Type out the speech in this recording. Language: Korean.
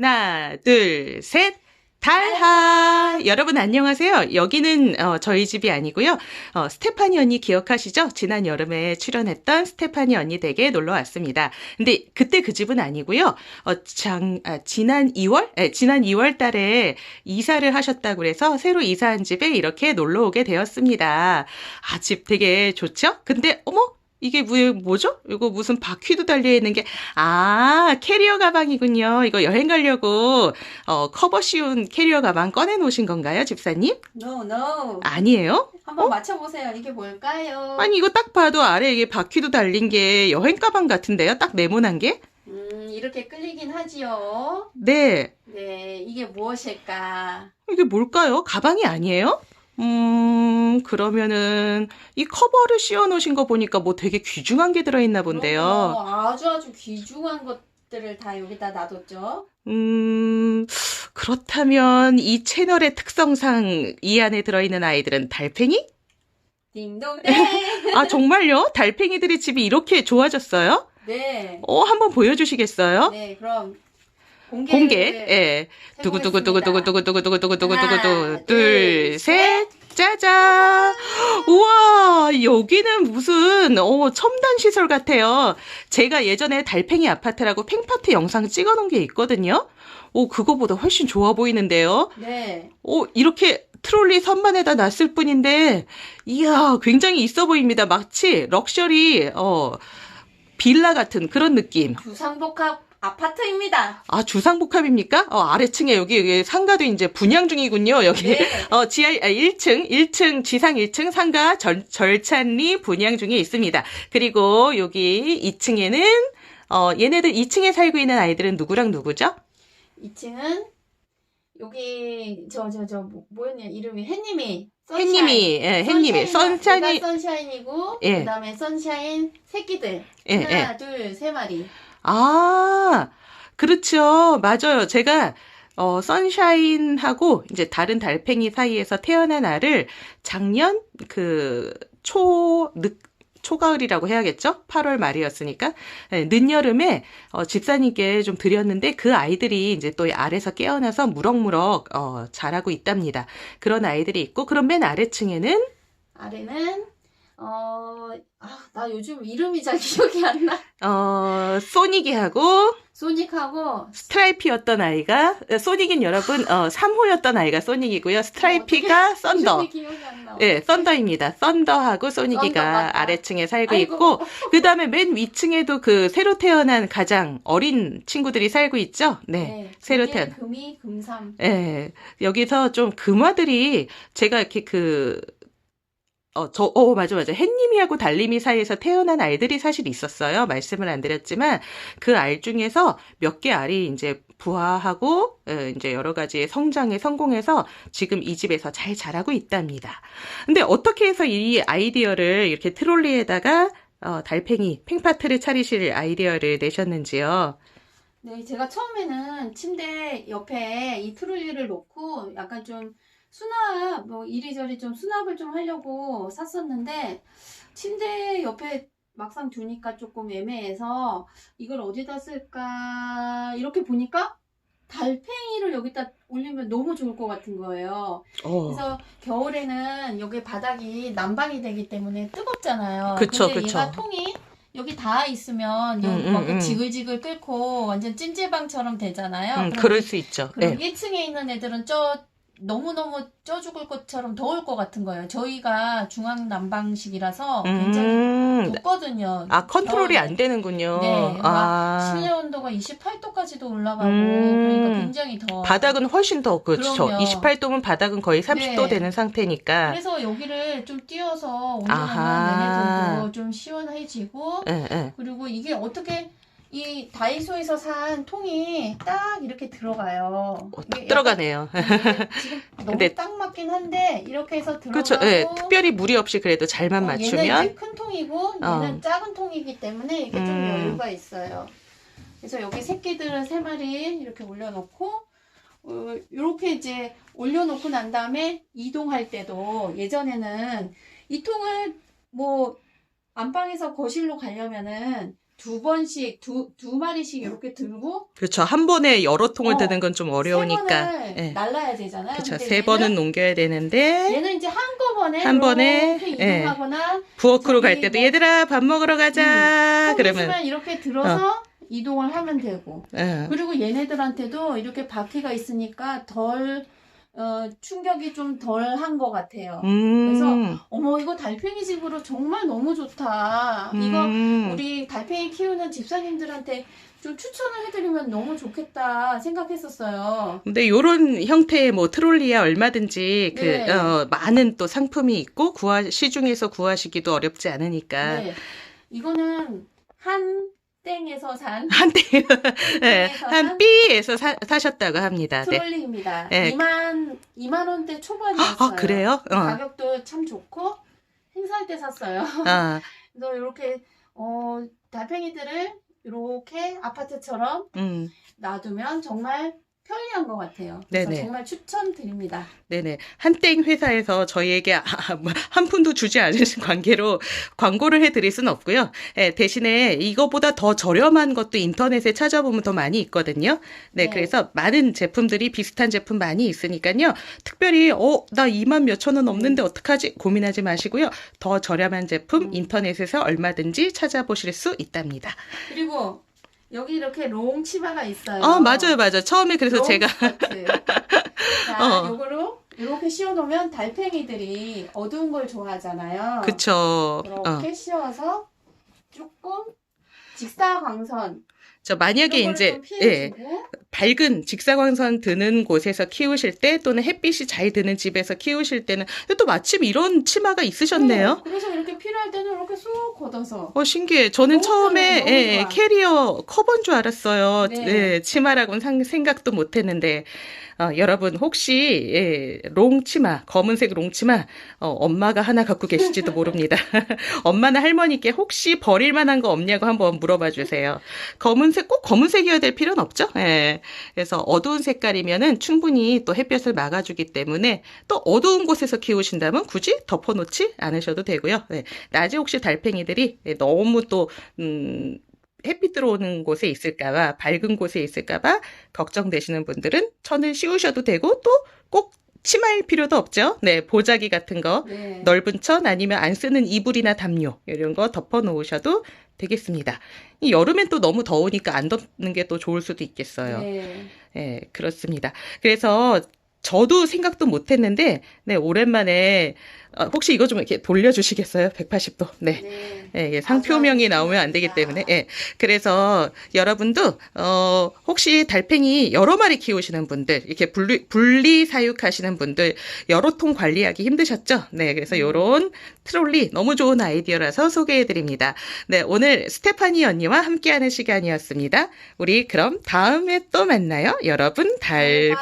하나, 둘, 셋. 달하! 여러분 안녕하세요. 여기는 어, 저희 집이 아니고요. 어, 스테파니 언니 기억하시죠? 지난 여름에 출연했던 스테파니 언니 댁에 놀러 왔습니다. 근데 그때 그 집은 아니고요. 어, 장, 아, 지난 2월? 네, 지난 2월 달에 이사를 하셨다고 그래서 새로 이사한 집에 이렇게 놀러 오게 되었습니다. 아, 집 되게 좋죠? 근데 어머 이게 뭐, 뭐죠? 이거 무슨 바퀴도 달려있는 게, 아, 캐리어 가방이군요. 이거 여행 가려고, 어, 커버 씌운 캐리어 가방 꺼내놓으신 건가요, 집사님? No, no. 아니에요? 한번 맞춰보세요. 이게 뭘까요? 아니, 이거 딱 봐도 아래 이게 바퀴도 달린 게 여행 가방 같은데요? 딱 네모난 게? 음, 이렇게 끌리긴 하지요. 네. 네, 이게 무엇일까? 이게 뭘까요? 가방이 아니에요? 음, 그러면은, 이 커버를 씌워 놓으신 거 보니까 뭐 되게 귀중한 게 들어있나 본데요. 그럼요. 아주 아주 귀중한 것들을 다 여기다 놔뒀죠. 음, 그렇다면 이 채널의 특성상 이 안에 들어있는 아이들은 달팽이? 딩동댕. 아, 정말요? 달팽이들의 집이 이렇게 좋아졌어요? 네. 어, 한번 보여주시겠어요? 네, 그럼 공개. 공개, 예. 두구두구두구두구두구두구두구두구두구, 둘, 셋, 짜잔! 우와, 여기는 무슨, 어, 첨단 시설 같아요. 제가 예전에 달팽이 아파트라고 팽파트 영상 찍어 놓은 게 있거든요. 오, 그거보다 훨씬 좋아 보이는데요. 네. 오, 이렇게 트롤리 선반에다 놨을 뿐인데, 이야, 굉장히 있어 보입니다. 마치 럭셔리, 어, 빌라 같은 그런 느낌. 주상복합 아파트입니다. 아, 주상복합입니까? 어, 아래층에 여기, 여기 상가도 이제 분양 중이군요. 여기. 네. 어, 지하, 아, 1층, 1층, 지상 1층 상가 절, 절찬리 분양 중에 있습니다. 그리고 여기 2층에는, 어, 얘네들 2층에 살고 있는 아이들은 누구랑 누구죠? 2층은 여기 저 저 저 뭐였냐 이름이 햇님이 선샤인. 햇님이, 예, 햇님이, 선샤인이, 얘가 선샤인이고 예. 그다음에 선샤인 새끼들 예, 하나 둘세 마리 아, 그렇죠. 맞아요. 제가, 어, 선샤인하고 이제 다른 달팽이 사이에서 태어난 알을 작년 그 초, 늦, 초가을이라고 해야겠죠? 8월 말이었으니까. 네, 늦여름에, 어, 집사님께 좀 드렸는데 그 아이들이 이제 또 알에서 깨어나서 무럭무럭, 어, 자라고 있답니다. 그런 아이들이 있고, 그럼 맨 아래층에는, 아래는 어 아 나 요즘 이름이 잘 기억이 안 나. 어, 소닉이하고, 소닉하고 스트라이피였던 아이가 어, 소닉인 여러분 어 3호였던 아이가 소닉이고요. 스트라이피가 썬더. 이름이 기억이 안 나. 예, 썬더입니다. 썬더하고 썬더 소닉이가 맞다. 아래층에 살고 아이고. 있고 그다음에 맨 위층에도 그 새로 태어난 가장 어린 친구들이 살고 있죠. 네. 새로 금일, 태어난. 금이 금삼. 예. 여기서 좀 금화들이 제가 이렇게 그 어, 저, 어, 맞아, 맞아. 햇님이하고 달님이 사이에서 태어난 알들이 사실 있었어요. 말씀을 안 드렸지만, 그 알 중에서 몇 개 알이 이제 부화하고, 어, 이제 여러 가지의 성장에 성공해서 지금 이 집에서 잘 자라고 있답니다. 근데 어떻게 해서 이 아이디어를 이렇게 트롤리에다가, 어, 달팽이, 팽파트를 차리실 아이디어를 내셨는지요? 네, 제가 처음에는 침대 옆에 이 트롤리를 놓고 약간 좀 수납, 뭐 이리저리 좀 수납을 좀 하려고 샀었는데 침대 옆에 막상 두니까 조금 애매해서 이걸 어디다 쓸까 이렇게 보니까 달팽이를 여기다 올리면 너무 좋을 것 같은 거예요. 어, 그래서 겨울에는 여기 바닥이 난방이 되기 때문에 뜨겁잖아요. 그쵸, 근데 그쵸. 얘가 통이 여기 닿아 있으면 여기 음, 막 음, 음. 지글지글 끓고 완전 찜질방처럼 되잖아요. 음, 그럴 수 있죠. 그럼 예. 1층에 있는 애들은 쪄 너무너무 쪄 죽을 것처럼 더울 것 같은 거예요. 저희가 중앙 난방식이라서 굉장히 음, 덥거든요. 아, 컨트롤이 겨울에. 안 되는군요. 네, 막 아, 실내 온도가 28도까지도 올라가고 음. 그러니까 굉장히 더 바닥은 훨씬 더, 그렇죠. 그럼요. 28도면 바닥은 거의 30도 네. 되는 상태니까. 그래서 여기를 좀 띄워서. 온전하면 얘네들도 좀 시원해지고 예, 예. 그리고 이게 어떻게 이 다이소에서 산 통이 딱 이렇게 들어가요. 어, 딱 들어가네요. 이게 지금 너무 근데- 딱 맞긴 한데 이렇게 해서 들어가고 그렇죠. 예, 특별히 무리 없이 그래도 잘만 어, 얘는 맞추면. 이제 큰 통이고 얘는 어. 작은 통이기 때문에 이게 좀 음. 여유가 있어요. 그래서 여기 새끼들은 세 마리 이렇게 올려놓고 어, 이렇게 이제 올려놓고 난 다음에 이동할 때도 예전에는 이 통을 뭐 안방에서 거실로 가려면은 두 번씩 두 두 마리씩 이렇게 들고 그렇죠. 한 번에 여러 통을 어, 드는 건좀 어려우니까. 세 번을 예. 날라야 되잖아요. 그렇죠. 근데 세 얘는 번은 넘겨야 되는데 얘는 이제 한꺼번에 한 번에, 이렇게 예. 이동하거나 부엌으로 갈 저기 때도 뭐- 얘들아 밥 먹으러 가자. 통 그러면 있으면 이렇게 들어서 이동을 하면 되고 어. 그리고 얘네들한테도 이렇게 바퀴가 있으니까 덜 어, 충격이 좀 덜한 것 같아요. 음. 어머 이거 달팽이 집으로 정말 너무 좋다. 이거 음. 우리 달팽이 키우는 집사님들한테 좀 추천을 해드리면 너무 좋겠다 생각했었어요. 근데 요런 형태의 뭐 트롤리야 얼마든지 그 네. 어, 많은 또 상품이 있고 구하 시중에서 구하시기도 어렵지 않으니까 네. 이거는 한 땡에서 산 한때 네, 땡에서 한산 B에서 사, 사셨다고 합니다. 네. 트롤리입니다. 네. 2만 2만 원대 초반이었어요. 아 그래요? 어. 가격도 참 좋고 행사할 때 샀어요. 아, 그래서 이렇게 어, 달팽이들을 이렇게 아파트처럼 음, 놔두면 정말 편리한 것 같아요. 그래서 네네. 정말 추천드립니다. 네네. 한땡 회사에서 저희에게 아, 뭐한 푼도 주지 않으신 관계로 광고를 해드릴 수는 없고요. 예, 대신에 이거보다 더 저렴한 것도 인터넷에 찾아보면 더 많이 있거든요. 네, 네. 그래서 많은 제품들이 비슷한 제품 많이 있으니까요. 특별히 어, 나 2만 몇천 원 없는데 어떡하지? 고민하지 마시고요. 더 저렴한 제품 음. 인터넷에서 얼마든지 찾아보실 수 있답니다. 그리고 여기 이렇게 롱 치마가 있어요. 아, 맞아요, 맞아요. 처음에 그래서 롱 제가. 자, 어. 요거로 이렇게 씌워놓으면 달팽이들이 어두운 걸 좋아하잖아요. 그쵸. 이렇게 어. 씌워서 조금 직사광선 저 만약에 이제 좀 예, 밝은 직사광선 드는 곳에서 키우실 때 또는 햇빛이 잘 드는 집에서 키우실 때는 또 마침 이런 치마가 있으셨네요. 네, 그래서 이렇게 필요할 때는 이렇게 쏙 걷어서 어 신기해. 저는 처음에 예, 예. 캐리어 커버인 줄 알았어요. 네. 예, 치마라고는 상- 생각도 못했는데 어, 여러분 혹시 예, 롱 치마 검은색 롱 치마 어, 엄마가 하나 갖고 계실지도 모릅니다. 엄마나 할머니께 혹시 버릴 만한 거 없냐고 한번 물어봐 주세요. 검은색 꼭 검은색이어야 될 필요는 없죠. 예. 그래서 어두운 색깔이면은 충분히 또 햇볕을 막아주기 때문에 또 어두운 곳에서 키우신다면 굳이 덮어놓지 않으셔도 되고요. 네. 낮에 혹시 달팽이들이 예, 너무 또 음, 햇빛 들어오는 곳에 있을까봐 밝은 곳에 있을까봐 걱정되시는 분들은 천을 씌우셔도 되고 또 꼭 치마일 필요도 없죠. 네, 보자기 같은 거 네. 넓은 천 아니면 안 쓰는 이불이나 담요 이런 거 덮어 놓으셔도 되겠습니다. 이 여름엔 또 너무 더우니까 안 덮는 게 또 좋을 수도 있겠어요. 네. 예, 그렇습니다. 그래서 저도 생각도 못 했는데, 네, 오랜만에, 어, 혹시 이거 좀 이렇게 돌려주시겠어요? 180도. 네. 네. 예, 예, 상표명이 나오면 안 되기 때문에, 예. 그래서 여러분도, 어, 혹시 달팽이 여러 마리 키우시는 분들, 이렇게 분리, 분리 사육하시는 분들, 여러 통 관리하기 힘드셨죠? 네, 그래서 음. 요런 트롤리 너무 좋은 아이디어라서 소개해드립니다. 네, 오늘 스테파니 언니와 함께하는 시간이었습니다. 우리 그럼 다음에 또 만나요. 여러분, 달바!